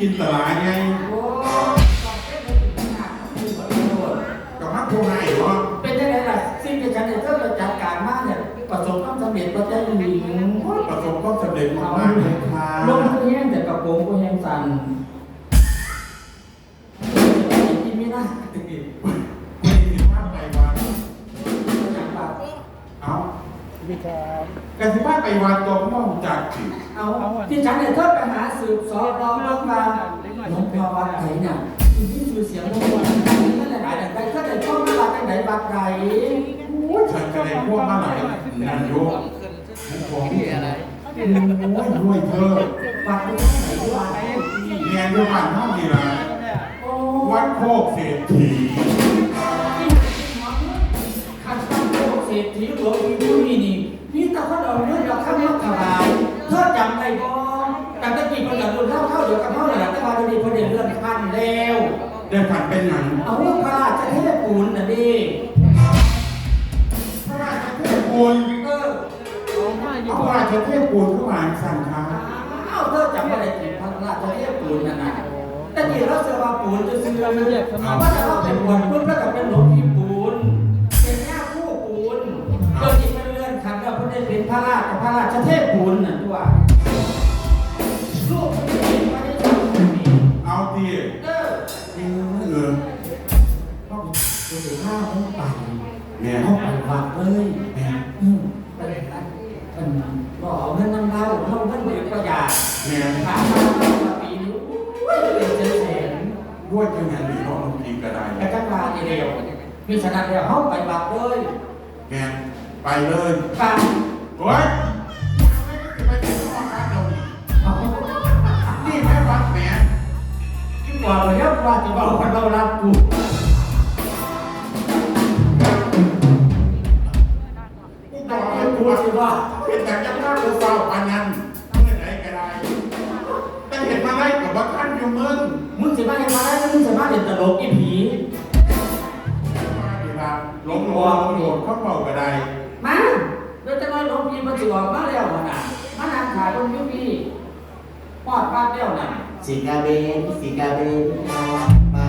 กินตลาดไงกับพักผู้ให้เหรอเป็นยังไงล่ะสิ่งที่ฉันเนี่ยก็จัดการมากเนี่ยประสบความสำเร็จประเจ้าหญิงประสบความสำเร็จมากๆเลยค่ะลงทุนแห้งแต่กระโปรงก็แห้งสั่นกินไม่ได้ไม่ถึงว่าไปวันบบเอาพี่ครับกันสิว่าไปวันตัวพ่อจากจิเอาที่ฉันเนี่ยเธอไปหา สืบสอบรอบเรื่องมาหลวงพ่อวัดไหนเนี่ยที่ชื่อเสียงหลวงพ่อวัดไหนนั่นแหละไหนไปก็ได้ช่องวัดไหนวัดไหนฉันจะได้พวกมาไหนนายกของที่อะไรโอ้ยรวยเธอวัดไหนวัดเรียนด้วยบ้านห้องนี่ละวัดโคกเศรษฐีขันตั้งโลกเศรษฐีหลวงอยู่นี่นี่นี่ตาคนเอาเรื่องเราข้ามมาถวายเธอจำได้บ่ แต่ตะกี้คนอยากดูเท่าเท่าเดียวกับเท่าเลยแต่ว่าเดี๋ยวนี้คนเรียนเรื่องพันแล้วได้ผ่านเป็นหนังเอาพระราชเทพปูนน่ะดิพระราชเทพปูนเออเอาพระราชเทพปูนเข้ามาสั่งค้าเอาเธอจำไม่ได้ถึงพระราชเทพปูนนั่นน่ะแต่กี้เราเสือว่าปูนจะซื้อว่าจะเข้าเป็นปูนปุ๊บแล้วก็เป็นหลวงพี่ปูนเป็นหน้าคู่ปูนเกิดอีกเป็นเรือนขันเราเพิ่งได้เป็นพระราชกับพระราชเทพปูนน่ะตัวลู ออเออเขาไปดูข้าวเขาไปเนี่ยเขาไปวัดเลยเนี่ยอืมไปไหนกันมันบอกเอาเงินนำเราเราเงินบริประหยัดเนี่ยขาดมาปีนี้อุ้ยเป็นเจ็ดแสนด้วยจังยันดีเนาะบางทีก็ได้แต่กันมาทีเดียวมีฉะนั้นเดียวเขาไปวัดเลยแกไปเลยไปโอ้ย ว่าเลยว่าจะบอกคนเรารับกูกูบอกให้กูว่าเป็นแต่ยังหน้ากูเฝ้าปันยันเมื่ไหร่ก็ได้แต่เห็นมาไล่กับว่าขั้นอยู่มึงมึงสิมาเห็นมาแล้มึงสิมาเด่นตลกอีผีมาดีละหลงหลวงโหลดเข้าเป่าก็ได้มาโดยจะน้อยหลวงพี่มันสิออกมาแล้วมันน่ะมานานขายบนยุพี่ปอดบ้านเดียวน่ะ สีกาเบนสีกาเบนมามา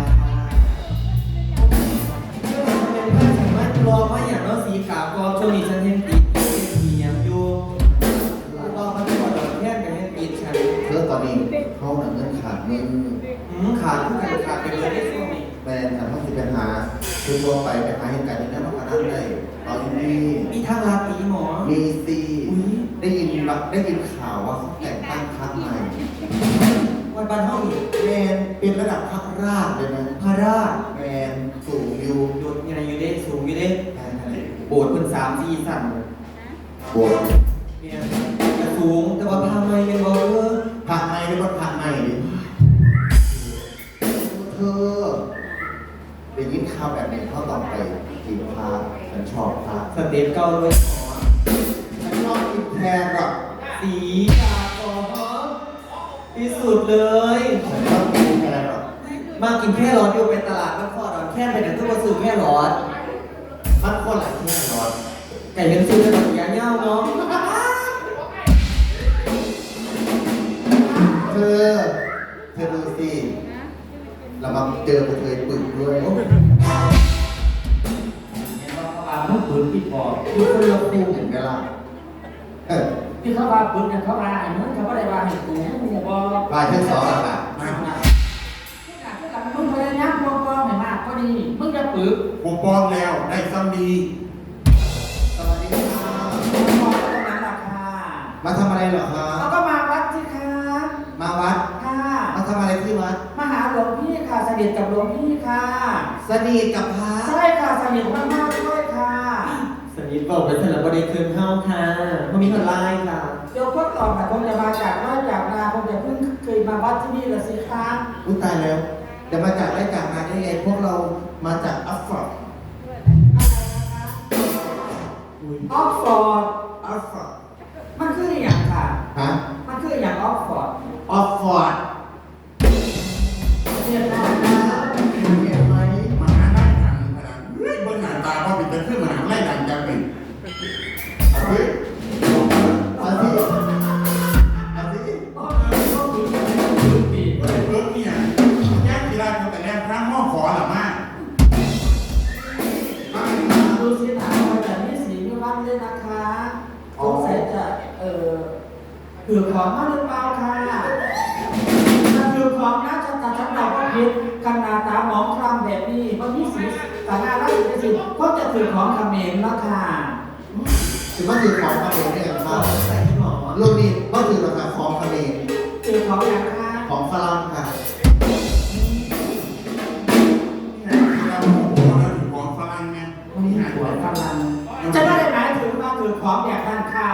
มันรอมาอย่างน้อยสีขาวก็ช่วงนี้ฉันเห็นติดสีอย่างอยู่รอมาตลอดแค่กันเห็นติดฉันเรื่องตอนนี้เขาหนังเงินขาดเงินขาดผู้กันขาดไปเลยได้ช่วงนี้แบรนทำให้สิเป็นหาคือตัวไปไปหาเหตุการณ์ที่นั่นมาขนาดได้ตอนนี้มีทางลาปีหมอมีซีได้ยินได้ยินข่าวว่าเขาแต่ง วันบ้านห้องอีกแมนเป็นระดับพระราชเลยนะพาราชแมนสูงอยู่หยุดยังไงอยู่เด้สูงอยู่เด้แมนอะไรโบสถ์เป็นสามสี่สั่นโบสถ์เนี่ยแต่สูงแต่ว่าพาไม่ยังบอกเออพระใหม่หรือว่าพระใหม่ดิเธอได้ยินข่าวแบบนี้เขาต่อไปกินพระฉันชอบพระสเต็ปเก้าด้วยหมอฉันชอบกินแครอทสี สุดเลยฉันชอบกินแครอทมากินแค่ร้อนอยู่ไปตลาดนครดอนแค่ไปเดี๋ยวต้องมาซื้อแค่ร้อนมันคนละแครอทไก่เป็นซื้อแบบยาเง่าเนาะเธอเธอดูสิเรามาเจอกระเทยปึกด้วยเห็นว่าเขาว่ามึงปืนพี่ปอบดูคนละคู่เห็นไหมล่ะเออ ที่เขาว่าปืนเนี่ยเขาว่าไอ้มึงเขาไม่ได้ว่าให้กูมึงอย่าบอกบายทั้งสองอะค่ะมามามึงพยายามบอกบอกให้มากก็ดีมึงจะปึกผมป้องแล้วได้ซ้ำดีสวัสดีค่ะบอกตรงนั้นราคามาทำอะไรเหรอคะแล้วก็มาวัดสิคะมาวัด ค่ะ มาทำอะไรที่วัดมาหาหลวงพี่ค่ะสนิทกับหลวงพี่ค่ะ สนิทกับพระใช่ค่ะสนิทมากๆ ด้วยค่ะสนิทบอกเป็นสลับบริคืนเฮาค่ะเพราะมีคนไล่ค่ะเดี๋ยวพวกต่อค่ะคงจะมาจากน้อยจากนาคงจะเพิ่งเคยมาวัดที่นี่ละสิคะอุ้ยตายแล้วจะมาจากรายการงานได้ไงพวกเรามาจากอัฟฟอร์ดออกฟอร์ดอัฟฟอร์ดมันคืออย่างค่ะฮะมันคืออย่างออกฟอร์ดออฟฟอร์ด ถือของมาหรือเปล่าค่ะถ้าถือของนะจะตัดฉันเราก็คิดกันหนาตาหมองคลำแบบนี้เพราะนี่สีสาราราชสิเพราะจะถือของเขมรแล้วค่ะถือว่าถือของคาเมนเนี่ยคเอารับใส่ที่หมอลูกนี้ก็ถือราคาของคาเมนถือของอย่างค่ะของฝรั่งค่ะเราโมโหแล้วถึงของฝรั่งไงมีหัวกำลังจะไม่ได้หมายถึงว่าถือของแบบนั้นค่ะ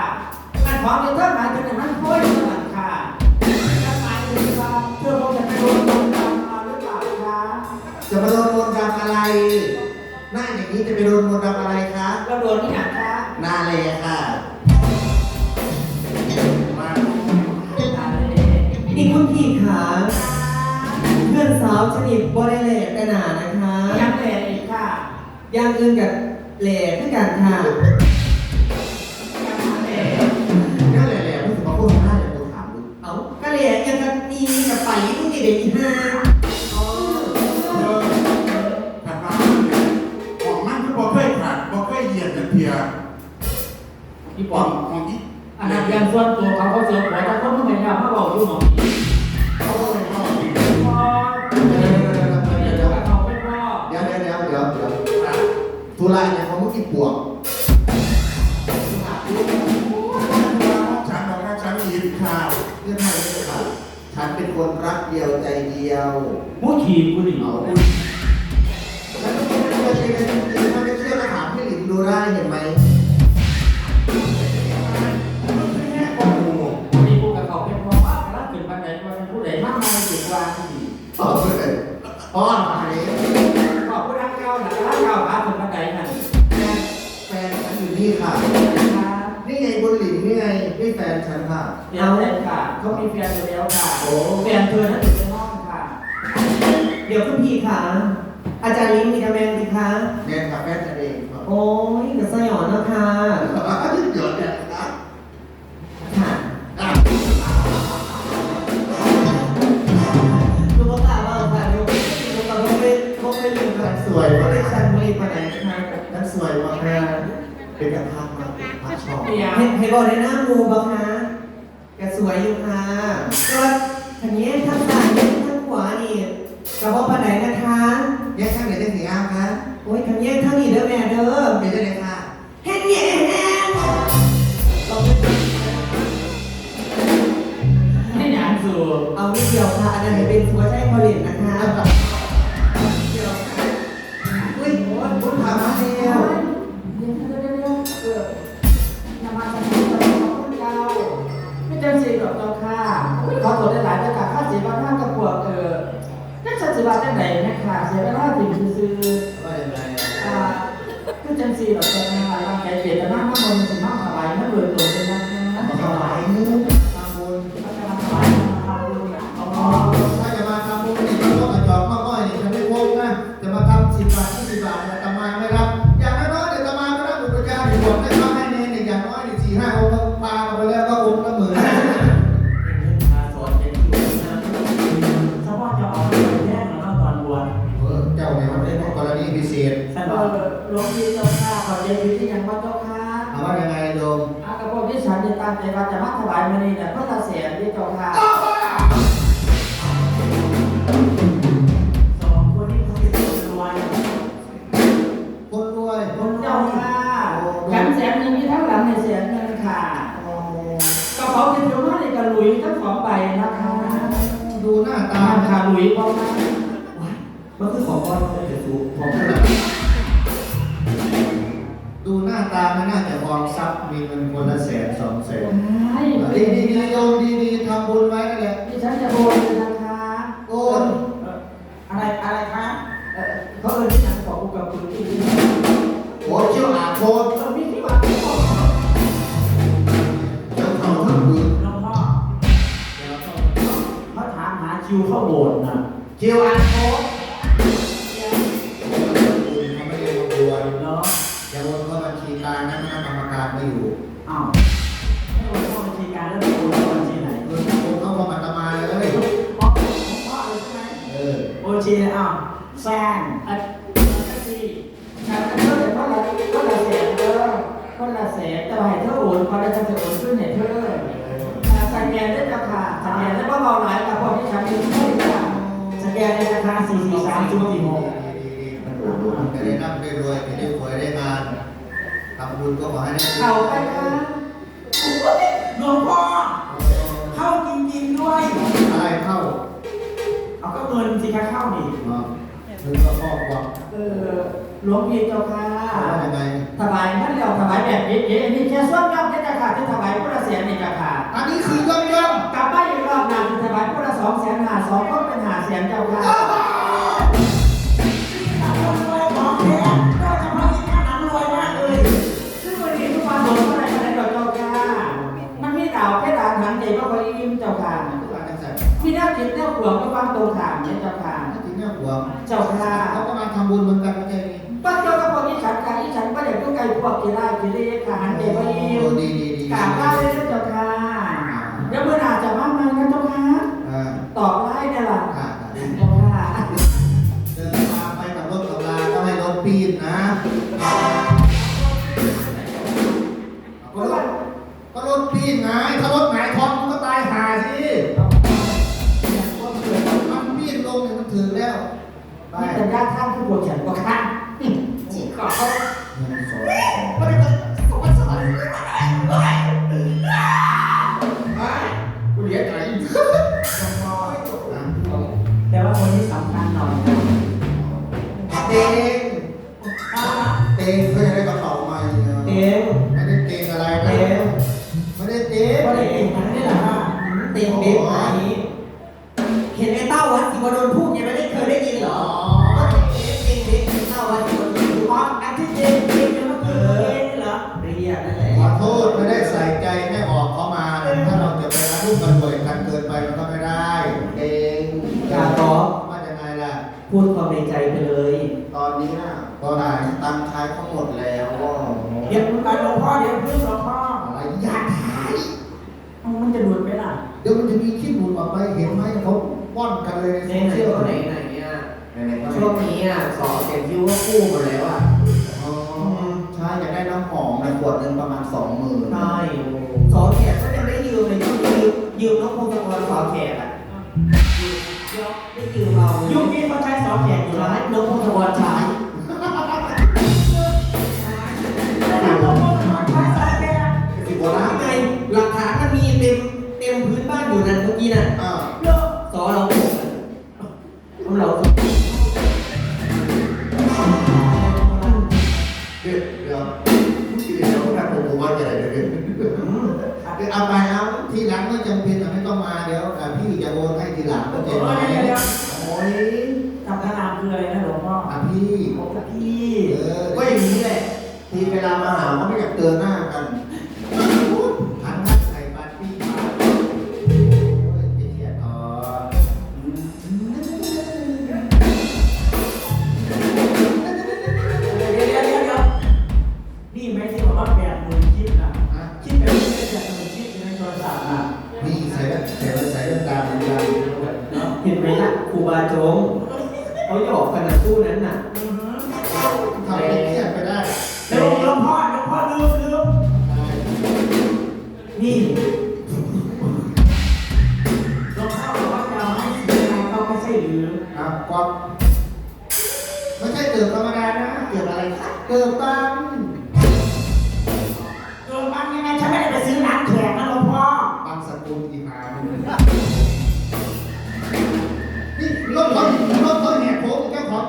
มันของในเท่าหมายถึงอย่างนั้น จะไปโดนมนต์ดำอะไรคะเราโดนที่ไหนคะหน้าเลยค่ะ มาอะไรนี่คุณพี่ขาเพื่อนสาวสนิทบริเลตแต่หนานะคะ ยังแหล่อีกค่ะ อย่างอื่นกับเหล่ด้วยกันค่ะ พี่ขปอองงของที่อันนั้นยังส่วนตัวเขาเขาเสือหัวแต่คนไม่ไม่ยากเขาบอกอยู่หมองนี้เขาก็เลยพ่อดีพอเดี๋ยวเขาไม่พ่อเดี๋ยวเดี๋ยวเดี๋ยวเดี๋ยวเดี๋ยวธุระเนี่ยเขาไม่กินปวกฉันบอกว่าฉันยินข่าวเรื่องอะไรเนี่ยค่ะฉันเป็นคนรักเดียวใจเดียวมูขี่กูดิเอาฉันเป็นคนรักเดียวใจเดียวจริงๆถ้ไม่เชื่อถามพี่หลินดูได้เห็นไหม อ๋อหายขอบผู้รักเก่าหลักรักเก่าหาถึงปันไหนนั่นแฟนฉันอยู่นี่ค่ะนะคะนี่ไงบนหลินนี่ไงนี่แฟนฉันค่ะ เดี๋ยวแฟนค่ะเขามีแฟนอยู่แล้วค่ะแฟนเธอนั้นอยู่ในห้องค่ะ เดี๋ยวคุณพี่ขาอาจารย์ลิงมีกระแมงสิคะแม่กับแฟนฉันเองครับโอ้ยกับสยองเนาะค่ะเดี๋ยวเนี่ย วยก็ได้ชันบุรีมาไหนค่ะนั่นสวยมากแม่เป็นกระพักมากเป็นพักชอบเปียให้ให้บอกได้หน้างูบ้างคะแกสวยอยู่ค่ะก็ทันนี้ทั้งซ้ายทั้งขวานี่กระบอกปันไหนนะคะแยกข้างไหนได้สีอ้ามคะโอ้ยทันนี้ทั้งนี้เด้อแม่เด้อเป็นได้เลยค่ะเฮ็ดแย่แฮงเรา เศษเออหลวงพี่เจ้าค่ะขอเรียนที่ยังว่าเจ้าค่ะถามว่ายังไงโยมอากระพวกที่ฉันจะตามใจว่าจะมาถวายมานี่เนี่ยเพื่อตาเสียที่เจ้าค่ะสองคนที่เขาเป็นคนรวยคนรวยคนเจ้าค่ะแถมแสนหนึ่งมีทั้งหลังในแสนเงินค่ะโอ้กระเป๋าเป็นตัวน้อยในกระลุยทั้งสองใบนะคะดูหน้าตาตามค่ะลุยเพราะว่ามันคือของก้อนมันจะสูงของ ดูหน้าตาไม่น่าจะฟองทรัพย์มีเงินคนละแสนสองแสนใช่ดีดีดีโยมดีดีทำบุญไว้นั่นแหละ ดิฉันจะโอนายช่วงกี่โมงจะได้ร่ำได้รวยจะได้หวยได้งานทำบุญก็ขอให้ได้เข้าไปค่ะหลวงพ่อเข้าจรินด้วย อะไรเข้า เอาก็เงินสิคะเข้านี่เธอก็พ่อกว่าเออหลวงพี่เจ้าค่ะยังไงถวายมันเราถวายแบบเย็นๆนี่แค่ส่วนย่อมแค่จะขาดที่ถวายพุทธะเสียนี่จะขาดอันนี้คือย่อมย่อมกลับบ้านอีกรอบหนึ่งถวาไปพุทธสองแสนหาสองก็เป็นหาเสนเจ้าค่ะ วงก็ความตรงขามเนี่ยเจ้าค่ะถึงเนี่ยหวงเจ้าค่ะเขาก็มาทำบุญเหมือนกันไม่ใช่ไหมบ้านเราก็คนที่ฉันกาฉันก็เด็กก็ไกลพวกกีฬากีฬาค่หันเด็กไปดีดีดีกาบไหว้เลยเจ้า ม่ได้เก่งอะไรไม่ได้เก่งไม่ได้เก่งม่ได้งนี่แหละฮะเต็มเด็ก right, no americana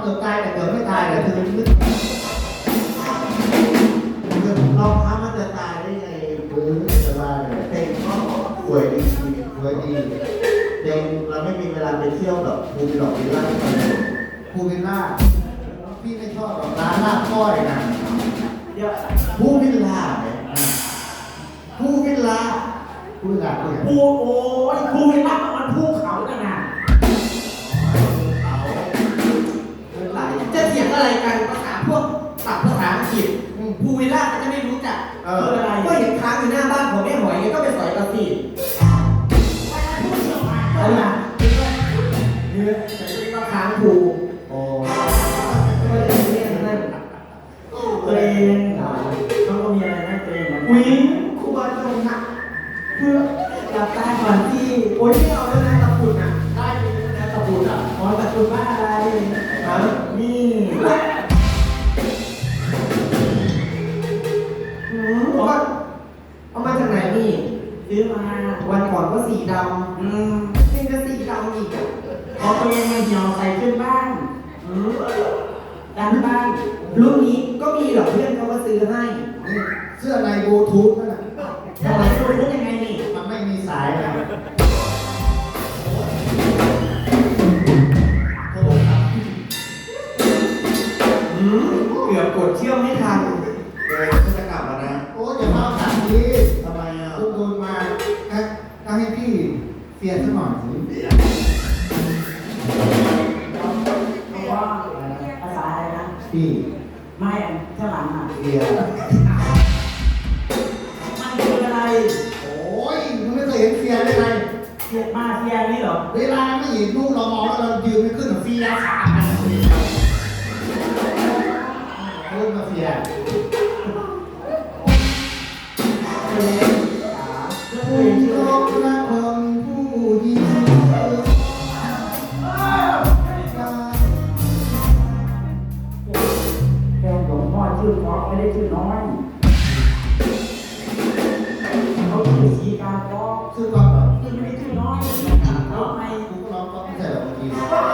เกือบตายแต่เกือบไม่ตายแต่เธอนึกลองทามันจะตายได้ไงปืนจะมาเลยเต็งก็ป่วยดีป่วยดีเต็งเราไม่มีเวลาไปเที่ยวแบบภูมิดอกวิลล่าภูมิล่าพี่ไม่ชอบแบบร้านลาบก้อยนะเภูมิล่าเนี่ยภูมิล่าภูมิล่าภูโอ้ยภูมิล่า ผู้วิลล่าจะไม่รู้จักเออ ก็เห็นค้างอยู่หน้าบ ลี่ยนซะหน่อยภาษาอะไรนะพี่ ไม่อันข้างหลังอะ เปลี่ยน ธีการร้องคือความคือไม่ได้ขึ้นร้องอยที่เนาะไม่ผมก็ร้องก็ไม่ใช่หรอกบางที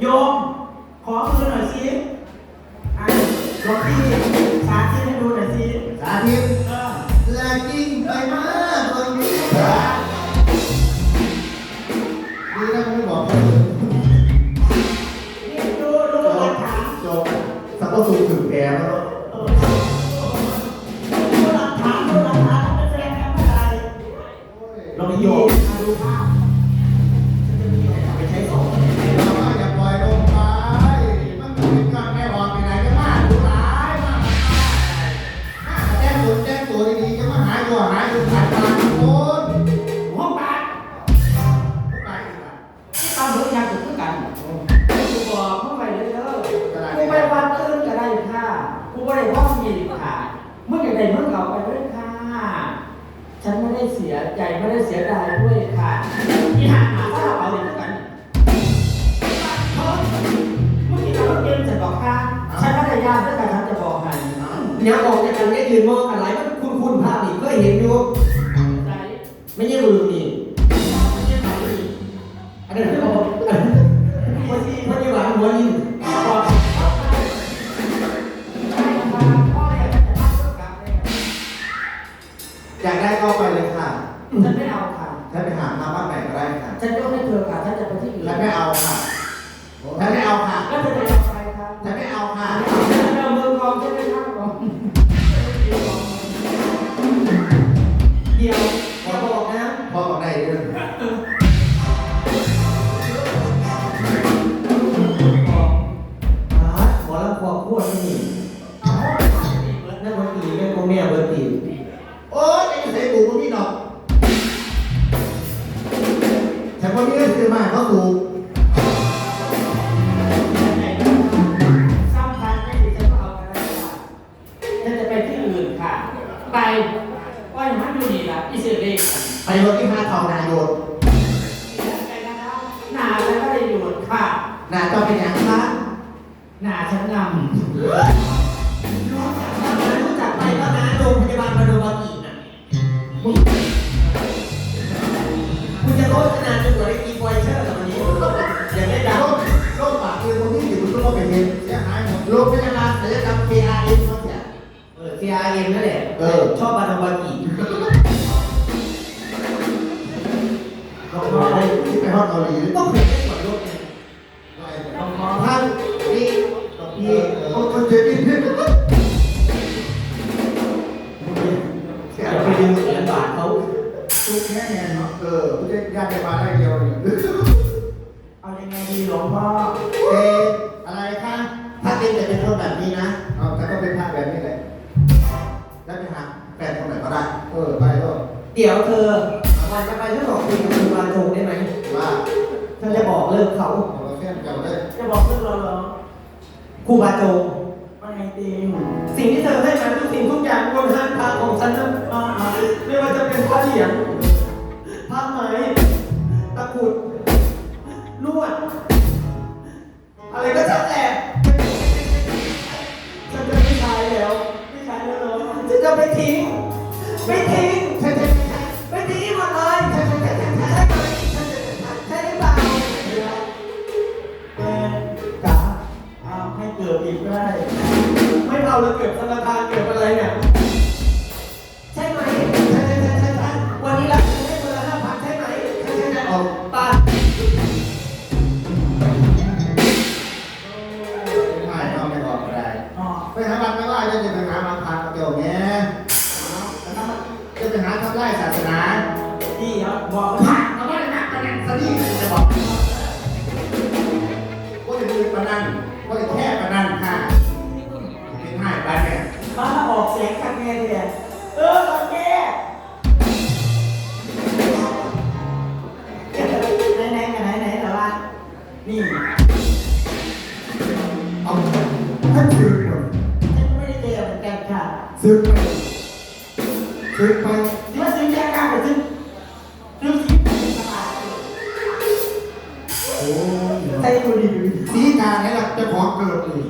โยม ขอมือหน่อยสิอะลองที่ เนี่ยออกจากกันเนี่ยยืนมองกันหลายมันคุ้นคุ้นๆภาพนี่เคยเห็นอยู่ใจไม่ใช่มือนี่อันนั้นคือบอกอันนั้นมันที่มันที่หวานหัวยินบอกใช่ค่ะพ่ออยากจะทำเรื่องกับเลยอยากได้ก็ไปเลยค่ะฉันไม่เอาค่ะฉันไปหามาบ้านไหนก็ได้ค่ะฉันยกให้เธอค่ะฉันจะไปที่อื่นฉันไม่เอาค่ะฉันไม่เอาค่ะ รู้จักไปแล้วนะโรงพยาบาลมาโดบากิน่ะคุณจะโฆษณาจนกว่าได้กีไวเชอร์กับวันนี้อย่าได้ดังโรคปากคือคนที่อยู่ทุกโรคเป็นเห็นเสียหายหมดโรคพยาบาลศัลยกรรม KRM เขาเสียเออ CRM นั่นแหละเออ ชอบมาโดบากิเขาบอกให้ที่ไปฮอดเกาหลี ก็เคย ญาติจะมาได้เดียวเนี่ยเอายังไงดีหลวงพ่อเออะไรคะถ้าเป็นจะเป็นคนแบบนี้นะเอาถ้าก็เป็นภาพแบบนี้เลยแล้วไปหาแฟนคนไหนก็ได้ เออไปก็เดี๋ยวเธอวันจะไปฉันบอกคุยกับคุณวาจงได้ไหมว่าฉันจะบอกเลิกเขาเราแค่เจ้าได้จะบอกเรื่องเราเหรอครูบาโจงว่าไงตีมสิ่งที่เธอให้มาทุกสิ่งทุกอย่างบนห้างทางของฉันนะไม่ว่าจะเป็นผ้าเหลียง ไม่ โอ้ยใช่ดูดิสีกาไหนล่ะเจ้าของเกิดอีก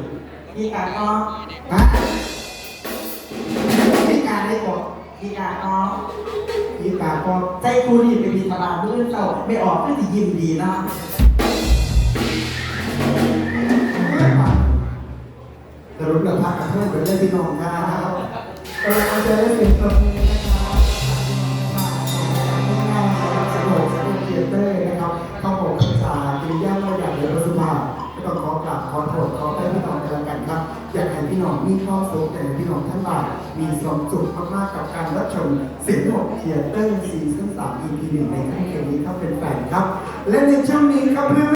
มีการอ้อฮะสีกาไหนก่อนมีการอ้อสีกาก็ใจครูนี่ไปมีตลาดเรื่องเศร้าไม่ออกก็จะยินดีนะจะรู้เรื่องพักกับเพื่อนเป็นเรื่องพี่น้องครับเออเอาเจอได้เป็นตัวนี้นะครับง่ อกราบขอโทษขอให้พี่น้องกันแล้วกันครับ อยากให้พี่น้องมีความสุขแต่พี่น้องท่านบ่ายมีความสุขมากๆกับการรับชมเสียงหกเทียเตอร์ซีซั่นสาม EP หนึ่งในครั้งนนี้ครับเป็นแฟนครับ และในช่วงนี้ครับเพื่อน